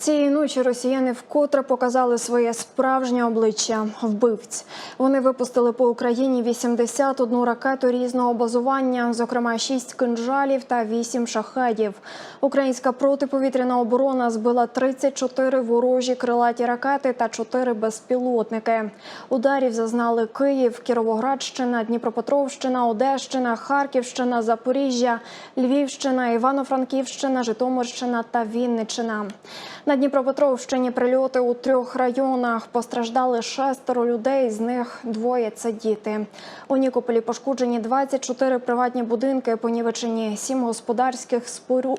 Цієї ночі росіяни вкотре показали своє справжнє обличчя вбивць. Вони випустили по Україні 81 ракету різного базування, зокрема 6 кинжалів та 8 шахедів. Українська протиповітряна оборона збила 34 ворожі крилаті ракети та 4 безпілотники. Ударів зазнали Київ, Кіровоградщина, Дніпропетровщина, Одещина, Харківщина, Запоріжжя, Львівщина, Івано-Франківщина, Житомирщина та Вінниччина. На Дніпропетровщині прильоти у трьох районах постраждали шестеро людей, з них двоє це діти. У Нікополі пошкоджені 24 приватні будинки, понівечені 7 господарських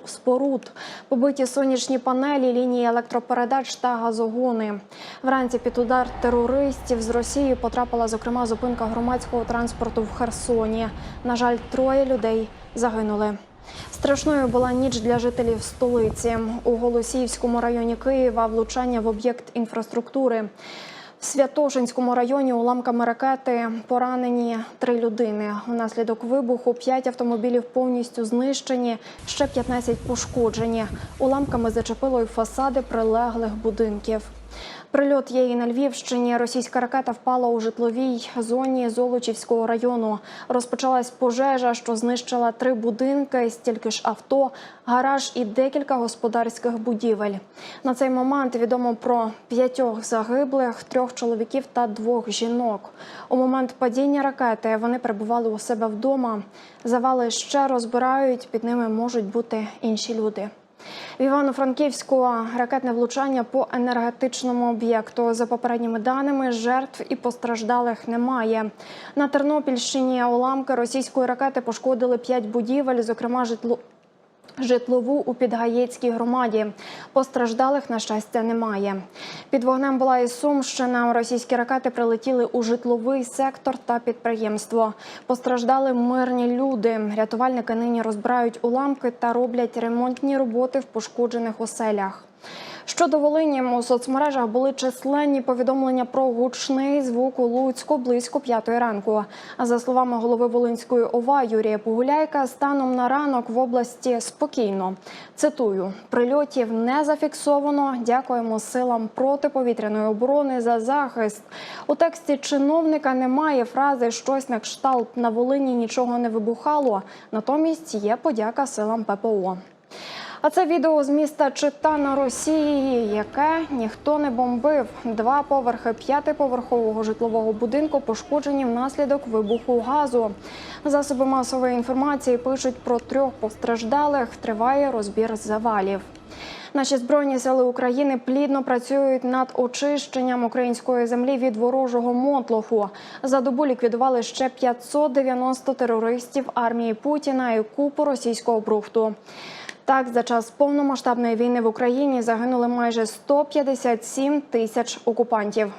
споруд, побиті сонячні панелі, лінії електропередач та газогони. Вранці під удар терористів з Росії потрапила зокрема зупинка громадського транспорту в Херсоні. На жаль, троє людей загинули. Страшною була ніч для жителів столиці. У Голосіївському районі Києва влучання в об'єкт інфраструктури. В Святошинському районі уламками ракети поранені три людини. Унаслідок вибуху п'ять автомобілів повністю знищені, ще 15 пошкоджені. Уламками зачепило й фасади прилеглих будинків. Прильот є і на Львівщині. Російська ракета впала у житловій зоні Золочівського району. Розпочалась пожежа, що знищила три будинки, стільки ж авто, гараж і декілька господарських будівель. На цей момент відомо про п'ятьох загиблих, трьох чоловіків та двох жінок. У момент падіння ракети вони перебували у себе вдома. Завали ще розбирають, під ними можуть бути інші люди. В Івано-Франківську ракетне влучання по енергетичному об'єкту. За попередніми даними, жертв і постраждалих немає. На Тернопільщині уламки російської ракети пошкодили п'ять будівель, зокрема житло. Житлову у Підгаєцькій громаді постраждалих на щастя немає. Під вогнем була і Сумщина. Російські ракети прилетіли у житловий сектор та підприємство. Постраждали мирні люди. Рятувальники нині розбирають уламки та роблять ремонтні роботи в пошкоджених оселях. Щодо Волині, у соцмережах були численні повідомлення про гучний звук у Луцьку близько п'ятої ранку. За словами голови Волинської ОВА Юрія Погуляйка, станом на ранок в області спокійно. Цитую: прильотів не зафіксовано. Дякуємо силам протиповітряної оборони за захист. У тексті чиновника немає фрази щось на кшталт на Волині нічого не вибухало. Натомість є подяка силам ППО. А це відео з міста Чита на Росії, яке ніхто не бомбив. Два поверхи п'ятиповерхового житлового будинку пошкоджені внаслідок вибуху газу. Засоби масової інформації пишуть про трьох постраждалих. Триває розбір завалів. Наші збройні сили України плідно працюють над очищенням української землі від ворожого мотлоху. За добу ліквідували ще 590 терористів армії Путіна і купу російського брухту. Так, за час повномасштабної війни в Україні загинули майже 157 тисяч окупантів.